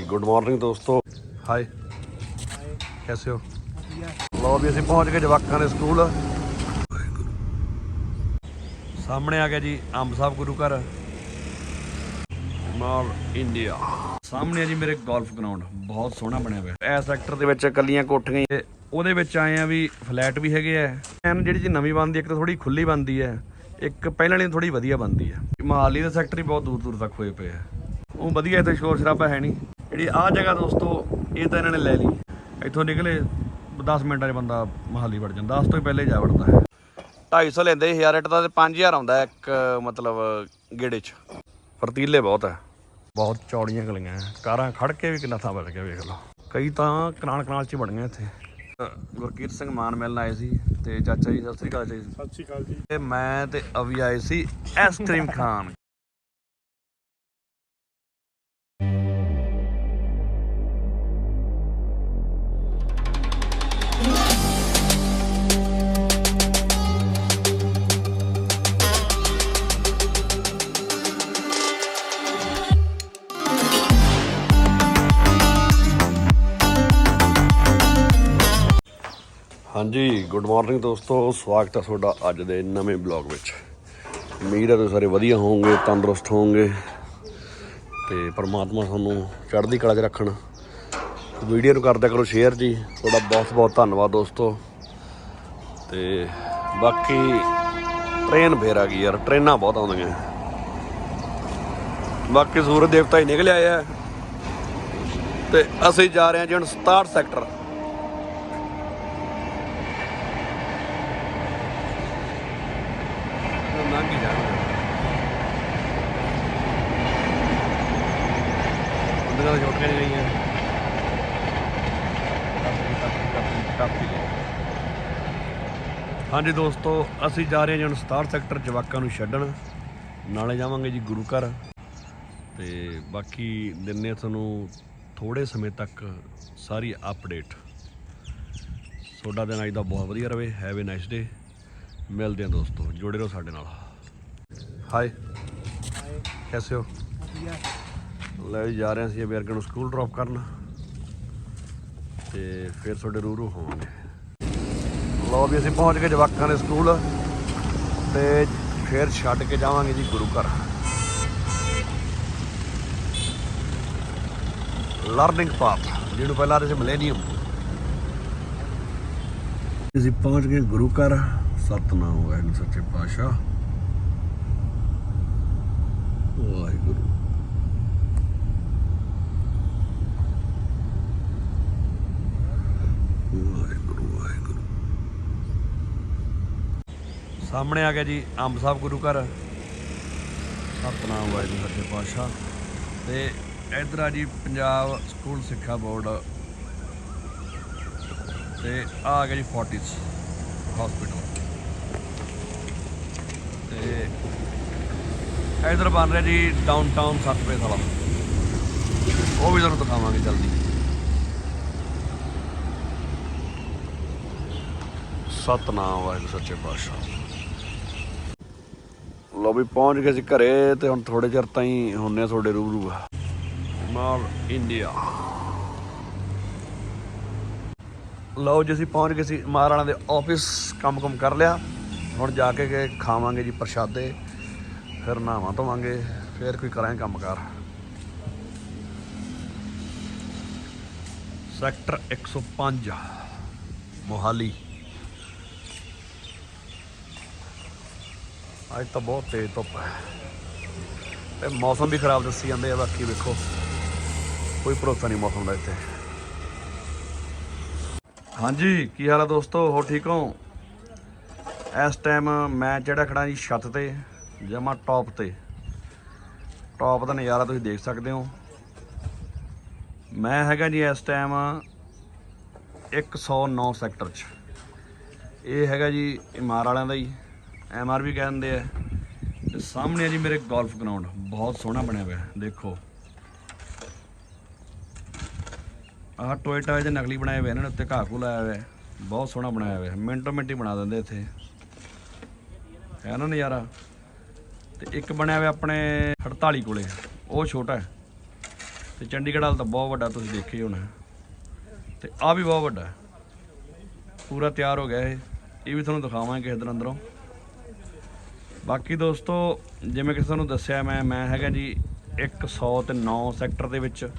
Good morning ਦੋਸਤੋ। High ਕੈਸੇ ਹੋ? ਲੋ ਵੀ ਅਸੀਂ ਪਹੁੰਚ ਗਏ ਜਵਾਕਾਂ ਦੇ ਸਕੂਲ। ਸਾਹਮਣੇ ਆ ਗਿਆ ਜੀ ਅੰਬ ਸਾਹਿਬ ਗੁਰੂ ਘਰ। ਮਾਲ ਇੰਡੀਆ ਸਾਹਮਣੇ ਆ ਜੀ ਮੇਰੇ ਗੋਲਫ ਗਰਾਊਂਡ ਬਹੁਤ ਸੋਹਣਾ ਬਣਿਆ ਹੋਇਆ। ਇਸ ਸੈਕਟਰ ਦੇ ਵਿੱਚ ਕੱਲੀਆਂ ਕੋਠੀਆਂ ਹੀ। ਤੇ ਉਹਦੇ ਵਿੱਚ ਆਏ ਆ ਵੀ ਫਲੈਟ ਵੀ ਹੈਗੇ ਆ। ਐਨ ਜਿਹੜੀ ਜੀ ਨਵੀਂ ਬਣਦੀ ਇੱਕ ਤਾਂ ਥੋੜੀ ਖੁੱਲੀ ਬਣਦੀ ਹੈ ਇੱਕ ਪਹਿਲਾਂ ਵਾਲੀ ਥੋੜੀ ਵਧੀਆ ਬਣਦੀ ਹੈ ਮਹਾਲੀ ਦੇ ਸੈਕਟਰ ਹੀ ਬਹੁਤ ਦੂਰ ਦੂਰ ਤੱਕ ਹੋਏ ਪਏ ਆ। ਉਹ ਵਧੀਆ ਇੱਥੇ ਸ਼ੋਰ ਸ਼ਰਾਬਾ ਹੈ ਨਹੀਂ। ਜਿਹੜੀ ਆਹ ਜਗ੍ਹਾ ਦੋਸਤੋ ਇਹ ਤਾਂ ਇਹਨਾਂ ਨੇ ਲੈ ਲਈ। ਇੱਥੋਂ ਨਿਕਲੇ 10 ਮਿੰਟਾਂ 'ਚ ਬੰਦਾ ਮਹਾਲੀ ਵੜ ਜਾਂਦਾ। 10 ਤੋਂ ਪਹਿਲੇ ਜਾ ਵੜਦਾ ਹੈ। 250 ਲੈਂਦੇ 1000 ਰੇਟ ਦਾ ਤੇ 5000 ਆਉਂਦਾ ਇੱਕ ਮਤਲਬ ਗੇੜੇ 'ਚ। ਫਰਤੀਲੇ ਬਹੁਤ ਹੈ। ਬਹੁਤ ਚੌੜੀਆਂ ਗਲੀਆਂ ਕਾਰਾਂ ਖੜ ਕੇ ਵੀ ਕਿੰਨਾ ਥਾਂ ਬਣ ਗਿਆ ਵੇਖ ਲਓ। ਕਈ ਤਾਂ ਕਨਾਲ ਕਨਾਲ 'ਚ ਬਣ ਗਏ ਇੱਥੇ। ਗੁਰਕੀਰਤ ਸਿੰਘ ਮਾਨ ਮਿਲਣ ਆਏ ਸੀ ਤੇ ਚਾਚਾ ਜੀ ਸਤਿ ਸ੍ਰੀ ਅਕਾਲ ਜੀ। ਸਤਿ ਸ਼੍ਰੀ ਅਕਾਲ ਜੀ। ਤੇ ਮੈਂ ਤੇ ਅਵੀ ਆਏ ਸੀ ਐਸਕ੍ਰੀਮ ਖਾਨ ਹਾਂਜੀ ਗੁੱਡ ਮਾਰਨਿੰਗ ਦੋਸਤੋ, ਸਵਾਗਤ ਹੈ ਤੁਹਾਡਾ ਅੱਜ ਦੇ ਨਵੇਂ ਬਲੌਗ ਵਿੱਚ। ਉਮੀਦ ਹੈ ਤੁਸੀਂ ਸਾਰੇ ਵਧੀਆ ਹੋਵੋਗੇ, ਤੰਦਰੁਸਤ ਹੋਵੋਗੇ। ਤੇ ਪਰਮਾਤਮਾ ਤੁਹਾਨੂੰ ਚੜ੍ਹਦੀ ਕਲਾ 'ਚ ਰੱਖਣ। ਵੀਡੀਓ ਨੂੰ ਕਰਦਿਆ ਕਰੋ ਸ਼ੇਅਰ ਜੀ। ਤੁਹਾਡਾ ਬਹੁਤ ਬਹੁਤ ਧੰਨਵਾਦ ਦੋਸਤੋ। ਤੇ ਬਾਕੀ ਟ੍ਰੇਨ ਫੇਰ ਆ ਗਈ ਯਾਰ ਟ੍ਰੇਨਾਂ ਬਹੁਤ ਆਉਂਦੀਆਂ। ਬਾਕੀ ਸੂਰਜ ਦੇਵਤਾ ਹੀ ਨਿਕਲ ਆਇਆ ਹੈ ਤੇ ਅਸੀਂ ਜਾ ਰਹੇ ਹਾਂ ਜੀ ਹੁਣ 67 ਸੈਕਟਰ ਹਾਂਜੀ ਦੋਸਤੋ ਅਸੀਂ ਜਾ ਰਹੇ ਹਾਂ ਜੀ ਹੁਣ 67 ਸੈਕਟਰ ਜਵਾਕਾਂ ਨੂੰ ਛੱਡਣ। ਨਾਲੇ ਜਾਵਾਂਗੇ ਜੀ ਗੁਰੂ ਘਰ। ਤੇ ਬਾਕੀ ਦਿੰਨੇ ਤੁਹਾਨੂੰ ਥੋੜੇ ਸਮੇਂ ਤੱਕ ਸਾਰੀ ਅਪਡੇਟ ਤੁਹਾਡਾ ਦਿਨ ਅੱਜ ਦਾ ਬਹੁਤ ਵਧੀਆ ਰਵੇ। ਹੈਵ ਅ ਨਾਈਸ ਡੇ ਮਿਲਦੇ ਹਾਂ ਦੋਸਤੋ। ਜੁੜੇ ਰਹੋ ਸਾਡੇ ਨਾਲ। ਹਾਈ ਕੈਸੇ ਹੋ? ਲੈ ਜੀ ਰਹੇ ਸੀ ਬੇਰਗਨ ਨੂੰ ਸਕੂਲ ਡ੍ਰੌਪ ਕਰਨ। ਤੇ ਫਿਰ ਤੁਹਾਡੇ ਰੂਰੂ ਹੋਵਾਂਗੇ। ਲਓ ਵੀ ਅਸੀਂ ਪਹੁੰਚ ਗਏ ਜਵਾਕਾਂ ਦੇ ਸਕੂਲ ਤੇ ਫਿਰ ਛੱਡ ਕੇ ਜਾਵਾਂਗੇ ਜੀ ਗੁਰੂ ਘਰ। ਲਰਨਿੰਗ ਪਾਥ ਜਿਹਨੂੰ ਪਹਿਲਾਂ ਆਦੇ ਸੀ ਮਿਲੇਨੀਅਮ ਅਸੀਂ ਪਹੁੰਚ ਗਏ ਗੁਰੂ ਘਰ, ਸਤਨਾਮ ਵਾਹਿਗੁਰੂ ਸੱਚੇ ਪਾਤਸ਼ਾਹ। ਵਾਹਿਗੁਰੂ ਵਾਹਿਗੁਰੂ। ਸਾਹਮਣੇ ਆ ਗਿਆ ਜੀ ਅੰਬ ਸਾਹਿਬ ਗੁਰੂ ਘਰ। ਸਤਨਾਮ ਵਾਹਿਗੁਰੂ ਸੱਚੇ ਪਾਤਸ਼ਾਹ ਤੇ ਇਧਰ ਆ ਜੀ ਪੰਜਾਬ ਸਕੂਲ ਸਿੱਖਿਆ ਬੋਰਡ। ਤੇ ਆਹ ਆ ਗਿਆ ਜੀ ਫੋਰਟਿਸ ਹਸਪੀਟਲ ਤੇ ਇਧਰ ਬਣ ਰਿਹਾ ਜੀ ਡਾਊਨਟਾਊਨ ਸਤਪੇਟ ਵਾਲਾ। ਉਹ ਵੀ ਤੁਹਾਨੂੰ ਦਿਖਾਵਾਂਗੇ ਜਲਦੀ। ਸਤਨਾਮ ਵਾਹਿਗੁਰੂ ਸੱਚੇ ਪਾਤਸ਼ਾਹ ਲੋ ਵੀ ਪਹੁੰਚ ਗਏ ਸੀ ਘਰੇ ਤੇ ਹੁਣ ਥੋੜੇ ਚਿਰ ਤਾਈਂ ਹੁੰਨੇ ਤੁਹਾਡੇ ਰੂਬਰੂ ਮਾਲ ਇੰਡੀਆ। ਲਓ ਜੀ ਅਸੀਂ ਪਹੁੰਚ ਗਏ ਸੀ ਮਹਾਰਾਣਾ ਦੇ ਆਫਿਸ ਕੰਮ ਕੰਮ ਕਰ ਲਿਆ। ਹੁਣ ਜਾ ਕੇ ਕੇ ਖਾਵਾਂਗੇ ਜੀ ਪ੍ਰਸ਼ਾਦੇ ਫਿਰ ਨਹਾਵਾਂ ਧੋਵਾਂਗੇ ਫਿਰ ਕੋਈ ਕਰਾਂਗੇ ਕੰਮਕਾਰ। ਸੈਕਟਰ 105 ਮੋਹਾਲੀ। ਅੱਜ ਤਾਂ ਬਹੁਤ ਤੇਜ਼ ਧੁੱਪ ਹੈ। ਤੇ ਮੌਸਮ ਵੀ ਖਰਾਬ ਦੱਸੀ ਜਾਂਦੇ ਆ, ਬਾਕੀ ਵੇਖੋ। ਕੋਈ ਭਰੋਸਾ ਨਹੀਂ ਮੌਸਮ ਦਾ ਇੱਥੇ। ਹਾਂਜੀ, ਕੀ ਹਾਲ ਆ ਦੋਸਤੋ? ਹੋ ਠੀਕ ਹੋ? ਇਸ ਟਾਈਮ ਮੈਂ ਜਿਹੜਾ ਖੜਾ ਜੀ ਛੱਤ ਤੇ, ਜਮਾ ਟੌਪ ਤੇ। ਟੌਪ ਦਾ ਨਜ਼ਾਰਾ ਤੁਸੀਂ ਦੇਖ ਸਕਦੇ ਹੋ। ਮੈਂ ਹੈਗਾ ਜੀ ਇਸ ਟਾਈਮ 109 ਸੈਕਟਰ 'ਚ। ਇਹ ਹੈਗਾ ਜੀ ਇਮਾਰ ਵਾਲਿਆਂ ਦਾ ਜੀ। ਹੀ ਐਮਆਰ ਵੀ ਕਹਿੰਦੇ ਆ, ਤੇ ਸਾਹਮਣੇ ਆ ਜੀ ਮੇਰੇ ਗੋਲਫ ਗਰਾਊਂਡ ਬਹੁਤ ਸੋਹਣਾ ਬਣਿਆ ਹੋਇਆ, ਦੇਖੋ। ਆਹ ਟੋਏ ਟੋਇਟਾ ਦੇ ਨਕਲੀ ਬਣਾਏ ਹੋਏ ਇਹਨਾਂ ਨੇ ਉੱਤੇ ਘਾਹ ਘੂ ਲਾਇਆ ਹੋਇਆ, ਬਹੁਤ ਸੋਹਣਾ ਬਣਾਇਆ ਹੋਇਆ, ਮਿੰਟੋ ਮਿੰਟ ਹੀ ਬਣਾ ਦਿੰਦੇ ਇੱਥੇ। ਹੈ ਨਾ ਨਜ਼ਾਰਾ? ਤੇ ਇੱਕ ਬਣਿਆ ਹੋਇਆ ਆਪਣੇ 48 ਕੋਲੇ, ਉਹ ਛੋਟਾ ਹੈ। ਤੇ ਚੰਡੀਗੜ੍ਹ ਵਾਲਾ ਤਾਂ ਬਹੁਤ ਵੱਡਾ, ਤੁਸੀਂ ਦੇਖੇ ਹੋਣਾ। ਤੇ ਆ ਵੀ ਬਹੁਤ ਵੱਡਾ ਪੂਰਾ ਤਿਆਰ ਹੋ ਗਿਆ ਇਹ ਇਹ ਵੀ ਤੁਹਾਨੂੰ ਦਿਖਾਵਾਂਗੇ ਕਿਸੇ ਦਿਨ ਅੰਦਰੋਂ। ਬਾਕੀ ਦੋਸਤੋ, ਜਿਵੇਂ ਕਿ ਤੁਹਾਨੂੰ ਦੱਸਿਆ ਮੈਂ ਮੈਂ ਹੈਗਾ ਜੀ 100 ਤੇ 9 ਸੈਕਟਰ ਦੇ ਵਿੱਚ।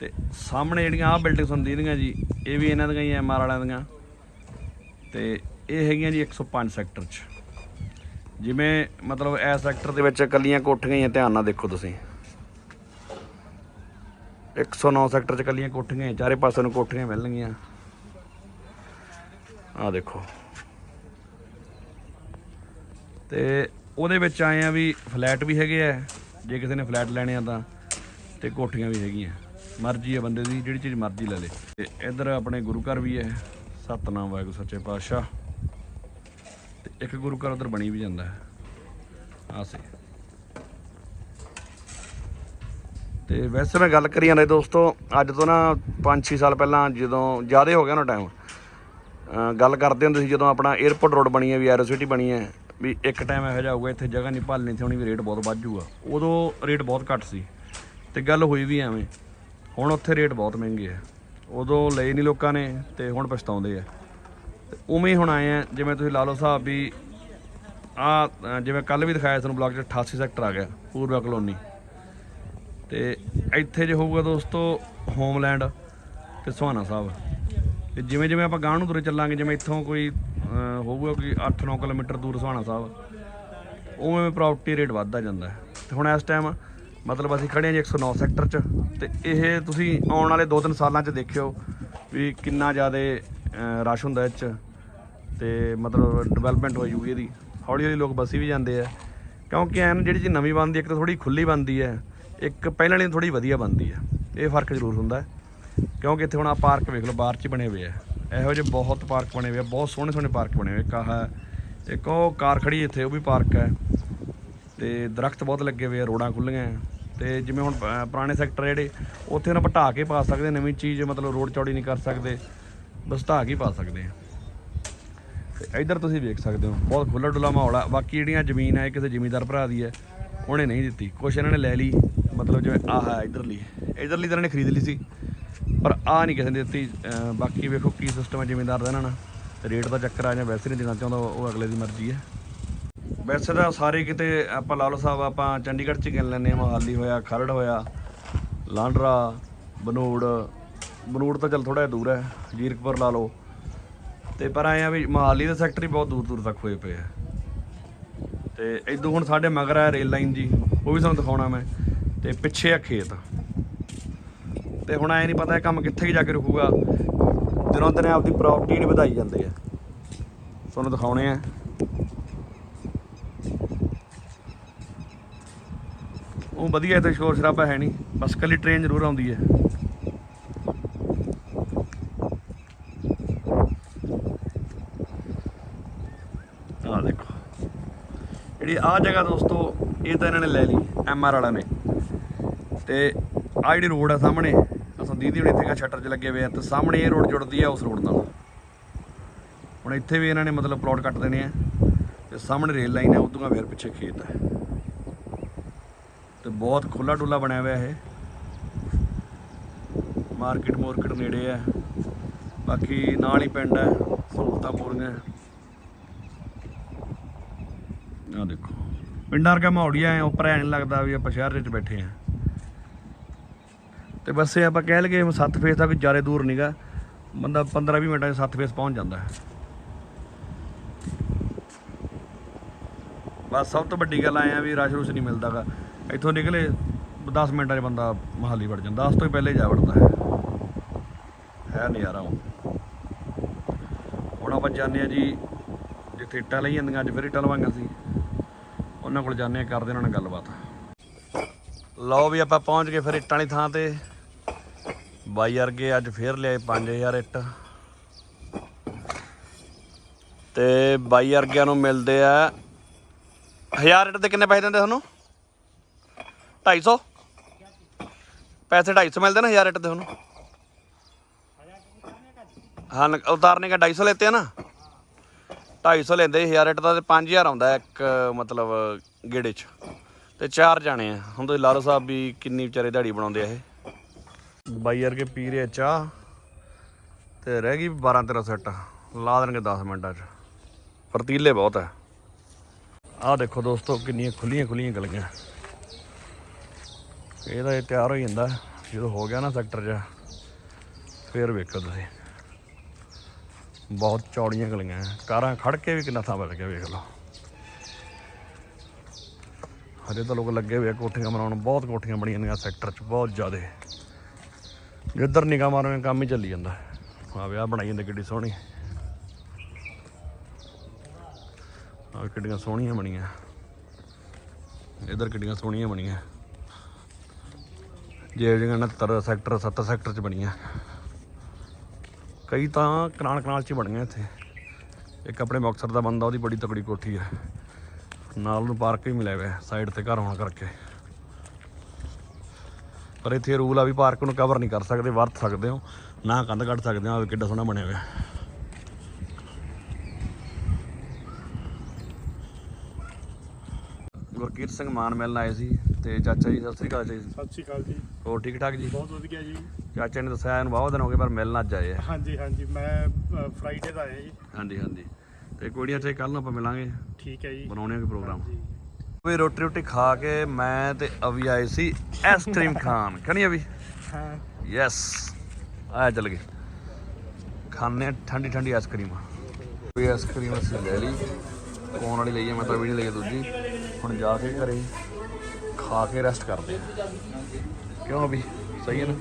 ਤੇ ਸਾਹਮਣੇ ਜਿਹੜੀਆਂ ਆਹ ਬਿਲਡਿੰਗਸ ਹੁੰਦੀਆਂ ਜੀ, ਇਹ ਵੀ ਇਹਨਾਂ ਦੀਆਂ ਹੀ ਐਮਆਰ ਵਾਲਿਆਂ ਦੀਆਂ। ਤੇ ਇਹ ਹੈਗੀਆਂ ਜੀ 105 ਸੈਕਟਰ 'ਚ। ਜਿਵੇਂ ਮਤਲਬ ਇਸ ਸੈਕਟਰ ਦੇ ਵਿੱਚ ਇਕੱਲੀਆਂ ਕੋਠੀਆਂ ਹੀ ਆ, ਧਿਆਨ ਨਾਲ ਦੇਖੋ ਤੁਸੀਂ। 109 ਸੈਕਟਰ 'ਚ ਇਕੱਲੀਆਂ ਕੋਠੀਆਂ ਚਾਰੇ ਪਾਸੇ ਨੂੰ ਕੋਠੀਆਂ ਮਿਲਣਗੀਆਂ। ਆ ਦੇਖੋ। ਤੇ ਉਹਦੇ ਵਿੱਚ ਆਏ ਆ ਵੀ ਫਲੈਟ ਵੀ ਹੈਗੇ ਆ, ਜੇ ਕਿਸੇ ਨੇ ਫਲੈਟ ਲੈਣੇ ਆ ਤਾਂ, ਤੇ ਕੋਠੀਆਂ ਵੀ ਹੈਗੀਆਂ। ਮਰਜ਼ੀ ਹੈ ਬੰਦੇ ਦੀ, ਜਿਹੜੀ ਚੀਜ਼ ਮਰਜ਼ੀ ਲੈ ਲੇ। ਤੇ ਇੱਧਰ ਆਪਣੇ ਗੁਰੂ ਘਰ ਵੀ ਹੈ, ਸਤਨਾਮ ਵਾਹਿਗੁਰੂ ਸੱਚੇ ਪਾਤਸ਼ਾਹ। ਤੇ ਇੱਕ ਗੁਰੂ ਘਰ ਉਧਰ ਬਣੀ ਵੀ ਜਾਂਦਾ ਹੈ। ਆ ਤੇ ਵੈਸੇ ਮੈਂ ਗੱਲ ਕਰੀ ਜਾਂਦਾ ਦੋਸਤੋ, ਅੱਜ ਤੋਂ ਨਾ 5-6 ਸਾਲ ਪਹਿਲਾਂ ਜਦੋਂ, ਜ਼ਿਆਦਾ ਹੋ ਗਿਆ ਨਾ ਟਾਈਮ ਗੱਲ ਕਰਦੇ ਹੁੰਦੇ ਸੀ ਜਦੋਂ ਆਪਣਾ 에어ਪੋਰਟ ਰੋਡ ਬਣੀ ਹੈ, ਵੀ ਐਰੋ ਸਿਟੀ ਬਣੀ ਹੈ। ਵੀ ਇੱਕ ਟਾਈਮ ਇਹੋ ਜਿਹਾ ਹੋਊਗਾ, ਇੱਥੇ ਜਗ੍ਹਾ ਨਹੀਂ ਭਾਲਣੀ ਸੀ ਹੋਣੀ ਵੀ ਰੇਟ ਬਹੁਤ ਵੱਧ ਜਾਊਗਾ ਉਦੋਂ ਰੇਟ ਬਹੁਤ ਘੱਟ ਸੀ। ਤੇ ਗੱਲ ਹੋਈ ਵੀ ਐਵੇਂ। ਹੁਣ ਉੱਥੇ ਰੇਟ ਬਹੁਤ ਮਹਿੰਗੇ ਆ। ਉਦੋਂ ਲਏ ਨਹੀਂ ਲੋਕਾਂ ਨੇ ਤੇ ਹੁਣ ਪਛਤਾਉਂਦੇ ਆ। ਤੇ ਉਵੇਂ ਹੀ ਹੁਣ ਆਏ ਆ, ਜਿਵੇਂ ਤੁਸੀਂ ਲਾ ਲਓ ਹਿਸਾਬ ਵੀ ਆ ਜਿਵੇਂ ਕੱਲ ਵੀ ਦਿਖਾਇਆ ਤੁਹਾਨੂੰ ਬਲਾਕ 'ਚ 88 ਸੈਕਟਰ ਆ ਗਿਆ ਪੂਰਬਾ ਕਲੋਨੀ। ਤੇ ਇੱਥੇ ਜੇ ਹੋਊਗਾ ਦੋਸਤੋ, ਹੋਮਲੈਂਡ ਤੇ ਸੁਹਾਣਾ ਸਾਹਿਬ। ਤੇ ਜਿਵੇਂ ਜਿਵੇਂ ਆਪਾਂ ਗਾਂਹ ਨੂੰ ਤੁਰੇ ਚੱਲਾਂਗੇ, ਜਿਵੇਂ ਇੱਥੋਂ ਕੋਈ ਹੋਊਗਾ ਕੋਈ 8-9 ਕਿਲੋਮੀਟਰ ਦੂਰ ਸੁਹਾਣਾ ਸਾਹਿਬ। ਉਵੇਂ ਪ੍ਰਾਪਰਟੀ ਰੇਟ ਵੱਧਦਾ ਜਾਂਦਾ ਹੈ। ਤੇ ਹੁਣ ਇਸ ਟਾਈਮ ਮਤਲਬ ਅਸੀਂ ਖੜੇ ਹਾਂ ਜੀ 109 ਸੈਕਟਰ 'ਚ। ਤੇ ਇਹ ਤੁਸੀਂ ਆਉਣ ਵਾਲੇ 2-3 ਸਾਲਾਂ 'ਚ ਦੇਖਿਓ ਵੀ ਕਿੰਨਾ ਜ਼ਿਆਦਾ ਰਸ਼ ਹੁੰਦਾ ਇਹ 'ਚ। ਤੇ ਮਤਲਬ ਡਿਵੈਲਪਮੈਂਟ ਹੋ ਜੂਗੀ ਇਹਦੀ। ਹੌਲੀ ਹੌਲੀ ਲੋਕ ਬੱਸੀ ਵੀ ਜਾਂਦੇ ਆ। ਕਿਉਂਕਿ ਐਨ ਜਿਹੜੀ ਚੀਜ਼ ਨਵੀਂ ਬਣਦੀ ਇੱਕ ਤਾਂ ਥੋੜੀ ਖੁੱਲੀ ਬਣਦੀ ਹੈ। ਇੱਕ ਪਹਿਲਾਂ ਵਾਲੀ ਥੋੜੀ ਵਧੀਆ ਬਣਦੀ ਹੈ। ਇਹ ਫ਼ਰਕ ਜ਼ਰੂਰ ਹੁੰਦਾ ਕਿਉਂਕਿ ਇੱਥੇ ਹੁਣ ਆ ਪਾਰਕ ਵੇਖ ਲਓ, ਬਾਹਰ ਚ ਬਣੇ ਹੋਏ ਆ। ਇਹੋ ਜਿਹੇ ਬਹੁਤ ਪਾਰਕ ਬਣੇ ਹੋਏ ਆ ਬਹੁਤ ਸੋਹਣੇ ਸੋਹਣੇ ਪਾਰਕ ਬਣੇ ਹੋਏ ਇੱਕ ਆਹ ਹੈ, ਇੱਕ ਉਹ ਕਾਰ ਖੜੀ ਇੱਥੇ ਉਹ ਵੀ ਪਾਰਕ ਹੈ। ਤੇ ਦਰਖਤ ਬਹੁਤ ਲੱਗੇ ਹੋਏ ਆ ਰੋਡਾਂ ਖੁੱਲੀਆਂ ਹੈ ਤੇ ਜਿਵੇਂ ਹੁਣ ਪੁਰਾਣੇ ਸੈਕਟਰ ਜਿਹੜੇ ਉੱਥੇ ਉਹਨਾਂ ਢਾ ਕੇ ਪਾ ਸਕਦੇ ਨਵੀਂ ਚੀਜ਼ ਮਤਲਬ ਰੋਡ ਚੌੜੀ ਨਹੀਂ ਕਰ ਸਕਦੇ। ਬਸ ਢਾ ਕੇ ਪਾ ਸਕਦੇ ਆ ਤੇ ਇੱਧਰ ਤੁਸੀਂ ਵੇਖ ਸਕਦੇ ਹੋ ਬਹੁਤ ਖੁੱਲ੍ਹਾ ਡੁੱਲਾ ਮਾਹੌਲ ਆ। ਬਾਕੀ ਜਿਹੜੀਆਂ ਜ਼ਮੀਨ ਹੈ ਇਹ ਕਿਸੇ ਜ਼ਿਮੀਂਦਾਰ ਭਰਾ ਦੀ ਹੈ ਉਹਨੇ ਨਹੀਂ ਦਿੱਤੀ। ਕੁਛ ਇਹਨਾਂ ਨੇ ਲੈ ਲਈ ਮਤਲਬ ਜਿਵੇਂ ਆਹ ਹੈ ਇੱਧਰਲੀ। ਇੱਧਰਲੀ ਤਾਂ ਇਹਨਾਂ ਨੇ ਖਰੀਦ ਲਈ ਸੀ। ਪਰ ਆ ਨਹੀਂ ਕਿਸੇ ਨੇ ਦਿੱਤੀ। ਬਾਕੀ ਵੇਖੋ ਕੀ ਸਿਸਟਮ ਹੈ ਜ਼ਿਮੀਂਦਾਰ ਦਾ ਇਹਨਾਂ ਨਾਲ। ਰੇਟ ਦਾ ਚੱਕਰ ਆ ਜਾਂ ਵੈਸੇ ਨਹੀਂ ਦੇਣਾ ਚਾਹੁੰਦਾ, ਉਹ ਅਗਲੇ ਦੀ ਮਰਜ਼ੀ ਹੈ। ਵੈਸੇ ਤਾਂ ਸਾਰੇ ਕਿਤੇ ਆਪਾਂ ਲਾਲੋ ਸਾਹਿਬ, ਆਪਾਂ ਚੰਡੀਗੜ੍ਹ ਚ ਗਿਣ ਲੈਂਦੇ ਹਾਂ। ਮੋਹਾਲੀ ਹੋਇਆ, ਖਰੜ ਹੋਇਆ, ਲਾਂਡਰਾ, ਬਨੂੜ। ਬਨੂੜ ਤਾਂ ਚੱਲ ਥੋੜਾ ਜਿਹਾ ਦੂਰ ਹੈ, ਜੀਰਕਪੁਰ ਲਾ ਲਓ। ਤੇ ਪਰ ਆਏ ਆ ਵੀ ਮੋਹਾਲੀ ਦੇ ਸੈਕਟਰ ਹੀ ਬਹੁਤ ਦੂਰ ਦੂਰ ਤੱਕ ਹੋਏ ਪਏ ਆ। ਤੇ ਇਦੋਂ ਹੁਣ ਸਾਡੇ ਮਗਰ ਆ ਰੇਲ ਲਾਈਨ ਜੀ, ਉਹ ਵੀ ਤੁਹਾਨੂੰ ਦਿਖਾਉਣਾ ਮੈਂ। ਤੇ ਪਿੱਛੇ ਆ ਖੇਤ। ਤੇ ਹੁਣ ਐ ਨਹੀਂ ਪਤਾ ਇਹ ਕੰਮ ਕਿੱਥੇ ਕੁ ਜਾ ਕੇ ਰੁਕੂਗਾ। ਦਿਨੋਂ ਦਿਨ ਆਪਦੀ ਪ੍ਰੋਪਰਟੀ ਵਧਾਈ ਜਾਂਦੇ ਆ। ਤੁਹਾਨੂੰ ਦਿਖਾਉਣੇ ਆ। ਉਹ ਵਧੀਆ ਇੱਥੇ ਸ਼ੋਰ ਸ਼ਰਾਬਾ ਹੈ ਨਹੀਂ ਬਸ ਕੱਲੀ ਟ੍ਰੇਨ ਜ਼ਰੂਰ ਆਉਂਦੀ ਹੈ। ਆ ਦੇਖੋ। ਜਿਹੜੀ ਆ ਜਗ੍ਹਾ ਦੋਸਤੋ, ਇਹ ਤਾਂ ਇਹਨਾਂ ਨੇ ਲੈ ਲਈ ਐਮਆਰ ਵਾਲਿਆਂ ਨੇ। ਤੇ ਆ ਜਿਹੜੀ ਰੋਡ ਆ ਸਾਹਮਣੇ ਦੀਦੀ ਹੁਣ ਇੱਥੇ ਕਾ ਸ਼ਟਰ 'ਚ ਲੱਗੇ ਹੋਏ ਆ ਤੇ ਸਾਹਮਣੇ ਇਹ ਰੋਡ ਜੁੜਦੀ ਆ ਉਸ ਰੋਡ ਨਾਲ। ਹੁਣ ਇੱਥੇ ਵੀ ਇਹਨਾਂ ਨੇ ਮਤਲਬ ਪਲਾਟ ਕੱਟ ਦੇਣੇ ਆ ਤੇ ਸਾਹਮਣੇ ਰੇਲ ਲਾਈਨ ਹੈ ਉਦੋਂ ਫਿਰ ਪਿੱਛੇ ਖੇਤ ਹੈ ਤੇ ਬਹੁਤ ਖੁੱਲਾ ਡੁੱਲਾ ਬਣਿਆ ਹੋਇਆ ਇਹ। ਮਾਰਕੀਟ ਮੋਰਕੀਟ ਨੇੜੇ ਹੈ ਬਾਕੀ ਨਾਲ ਹੀ ਪਿੰਡ ਹੈ ਸਹੂਲਤਾਂ ਪੂਰੀਆਂ। ਆ ਦੇਖੋ। ਪਿੰਡਾਂ ਵਰਗਾ ਮਾਹੌਲ ਹੀ ਐ ਉੱਪਰ ਐ ਨਹੀਂ ਲੱਗਦਾ ਵੀ ਆਪਾਂ ਸ਼ਹਿਰ ਵਿੱਚ ਬੈਠੇ ਆ। ਤੇ ਬਸ ਇਹ ਆਪਾਂ ਕਹਿ ਲਈਏ ਸੱਤ ਫੇਸ ਦਾ ਵੀ ਜ਼ਿਆਦਾ ਦੂਰ ਨਹੀਂਗਾ ਬੰਦਾ 15 20 ਮਿੰਟਾਂ 'ਚ ਸੱਤ ਫੇਸ ਪਹੁੰਚ ਜਾਂਦਾ ਹੈ। ਬਸ ਸਭ ਤੋਂ ਵੱਡੀ ਗੱਲ ਆਇਆ ਵੀ ਰਸ਼ ਰੁਸ਼ ਨਹੀਂ ਮਿਲਦਾਗਾ ਇੱਥੋਂ ਨਿਕਲੇ 10 ਮਿੰਟਾਂ 'ਚ ਬੰਦਾ ਮਹਾਲੀ ਵੜ ਜਾਂਦਾ। 10 ਤੋਂ ਹੀ ਪਹਿਲੇ ਜਾ ਵੜਦਾ ਹੈ। ਹੈ ਨਜ਼ਾਰਾ ਹੁਣ। ਹੁਣ ਆਪਾਂ ਜਾਂਦੇ ਆ ਜੀ, ਜਿੱਥੇ ਇੱਟਾਂ ਲਈ ਜਾਂਦੀਆਂ, ਅੱਜ ਫਿਰ ਇੱਟਾਂ ਲਵਾਂਗਾ ਸੀ ਉਹਨਾਂ ਕੋਲ ਜਾਂਦੇ ਆ ਕਰਦੇ ਉਹਨਾਂ ਨਾਲ ਗੱਲਬਾਤ। ਲਓ ਵੀ ਆਪਾਂ ਪਹੁੰਚ ਗਏ ਫਿਰ ਇੱਟਾਂ ਵਾਲੀ ਥਾਂ ਤੇ। ਬਾਈ ਵਰਗੇ ਅੱਜ ਫੇਰ ਲਿਆਏ 5000 ਇੱਟ। ਤੇ ਬਾਈ ਵਰਗਿਆਂ ਨੂੰ ਮਿਲਦੇ ਆ 1000 ਇੱਟ ਦੇ ਕਿੰਨੇ ਪੈਸੇ ਦਿੰਦੇ ਤੁਹਾਨੂੰ? 250 ਪੈਸੇ 250 ਮਿਲਦੇ ਨਾ 1000 ਇੱਟ ਦੇ ਤੁਹਾਨੂੰ? ਹਾਂ ਉਤਾਰਨੇ ਦਾ 250 ਲੈਤੇ ਆ ਨਾ? 250 ਲੈਂਦੇ 1000 ਰੇਟ ਦਾ ਤੇ 5000 ਆਉਂਦਾ ਇੱਕ, ਮਤਲਬ, ਗੇੜੇ 'ਚ। ਤੇ ਚਾਰ ਜਾਣੇ ਆ। ਹੁਣ ਤੁਸੀਂ ਲਾਲੋ ਸਾਹਿਬ ਵੀ ਕਿੰਨੀ ਵਿਚਾਰੇ ਦਿਹਾੜੀ ਬਣਾਉਂਦੇ ਆ ਇਹ। ਬਾਈ ਵਰਗੇ ਪੀ ਰਹੇ ਚਾਹ ਤੇ ਰਹਿ ਗਈ 12 13 ਸੈੱਟ। ਲਾ ਦੇਣਗੇ 10 ਮਿੰਟਾਂ 'ਚ। ਫਰਤੀਲੇ ਬਹੁਤ ਹੈ ਆਹ ਦੇਖੋ ਦੋਸਤੋ, ਕਿੰਨੀਆਂ ਖੁੱਲੀਆਂ ਖੁੱਲੀਆਂ ਗਲੀਆਂ। ਇਹਦਾ ਇਹ ਤਿਆਰ ਹੋ ਜਾਂਦਾ, ਜਦੋਂ ਹੋ ਗਿਆ ਨਾ ਸੈਕਟਰ 'ਚ ਫੇਰ ਵੇਖੋ ਤੁਸੀਂ। ਬਹੁਤ ਚੌੜੀਆਂ ਗਲੀਆਂ ਕਾਰਾਂ ਖੜ ਕੇ ਵੀ ਕਿੰਨਾ ਥਾਂ ਬਚ ਗਿਆ, ਵੇਖ ਲਓ। ਹਜੇ ਤਾਂ ਲੋਕ ਲੱਗੇ ਹੋਏ ਆ ਕੋਠੀਆਂ ਬਣਾਉਣ। ਬਹੁਤ ਕੋਠੀਆਂ ਬਣੀਆਂ ਨੇ ਸੈਕਟਰ 'ਚ, ਬਹੁਤ ਜ਼ਿਆਦੇ। ਜਿੱਧਰ ਨਿਗਾਹ ਮਾਰੋਗੇ ਕੰਮ ਹੀ ਚੱਲੀ ਜਾਂਦਾ। ਆ ਵਿਆਹ ਬਣਾਈ ਜਾਂਦੇ, ਕਿੱਡੀ ਸੋਹਣੀ। ਆ ਕਿੱਡੀਆਂ ਸੋਹਣੀਆਂ ਬਣੀਆਂ। ਇਧਰ ਕਿੱਡੀਆਂ ਸੋਹਣੀਆਂ ਬਣੀਆਂ। ਜੇ ਜਿਹੜੀਆਂ 69 ਸੈਕਟਰ 7 ਸੈਕਟਰ 'ਚ ਬਣੀਆਂ। ਕਈ ਤਾਂ ਕਨਾਲ ਕਨਾਲ 'ਚ ਹੀ ਬਣੀਆਂ ਇੱਥੇ। ਇੱਕ ਆਪਣੇ ਮੁਕਤਸਰ ਦਾ ਬੰਦਾ, ਉਹਦੀ ਬੜੀ ਤਕੜੀ ਕੋਠੀ ਹੈ ਨਾਲ ਨੂੰ ਪਾਰਕ ਵੀ ਮਿਲਿਆ ਹੋਇਆ, ਸਾਈਡ ਤੇ ਘਰ ਹੋਣ ਕਰਕੇ। ਪਰ ਇੱਥੇ ਰੂਲ ਆ ਵੀ ਪਾਰਕ ਨੂੰ ਕਵਰ ਨਹੀਂ ਕਰ ਸਕਦੇ ਵਰਤ ਸਕਦੇ ਹੋ। ਨਾ ਕੰਧ ਕੱਢ ਸਕਦੇ ਹੋ ਕਿੱਡਾ ਸੋਹਣਾ ਬਣਿਆ ਹੋਇਆ। ਗੁਰਕੀਰਤ ਸਿੰਘ ਮਾਨ ਮਿਲਣ ਆਏ ਸੀ ਤੇ ਚਾਚਾ ਜੀ ਸਤਿ ਸ੍ਰੀ ਅਕਾਲ ਜੀ। ਸਤਿ ਸ਼੍ਰੀ ਅਕਾਲ ਜੀ। ਹੋਰ ਠੀਕ ਠਾਕ ਜੀ? ਬਹੁਤ ਵਧੀਆ ਜੀ। ਚਾਚਾ ਨੇ ਦੱਸਿਆ ਇਹਨੂੰ ਬਹੁਤ ਦਿਨ ਹੋ ਗਏ ਪਰ ਮਿਲਣ ਅੱਜ ਆਏ ਆ। ਹਾਂਜੀ ਹਾਂਜੀ ਮੈਂ ਫਰਾਈਡੇ ਦਾ ਆਇਆ ਜੀ। ਹਾਂਜੀ ਹਾਂਜੀ। ਤੇ ਕੋਈ ਨਹੀਂ ਅੱਛਾ ਕੱਲ ਨੂੰ ਆਪਾਂ ਮਿਲਾਂਗੇ। ਠੀਕ ਹੈ ਜੀ। ਬਣਾਉਣੇ ਆ ਕੋਈ ਪ੍ਰੋਗਰਾਮ ਵੀ ਰੋਟੀ ਰੋਟੀ ਖਾ ਕੇ ਮੈਂ ਤੇ ਅਵੀ ਆਏ ਸੀ ਆਈਸਕ੍ਰੀਮ ਖਾਣ। ਖਣੀ ਅਵੀ? ਹਾਂ। ਯੈਸ ਆ ਚੱਲ ਗਏ। ਖਾਣੇ ਠੰਡੀ ਠੰਡੀ ਆਈਸਕ੍ਰੀਮ ਕੋਈ ਆਈਸਕ੍ਰੀਮ ਅਸੀਂ ਲੈ ਲਈ। ਕੋਨ ਵਾਲੀ ਲਈ ਹੈ ਮੈਂ ਤਾਂ ਵੀ ਨਹੀਂ ਲਈ ਦੂਜੀ। ਹੁਣ ਜਾ ਕੇ ਘਰੇ ਖਾ ਕੇ ਰੈਸਟ ਕਰਦੇ ਆ। ਕਿਉਂ ਅਭੀ ਸਹੀ ਹੈ ਨਾ?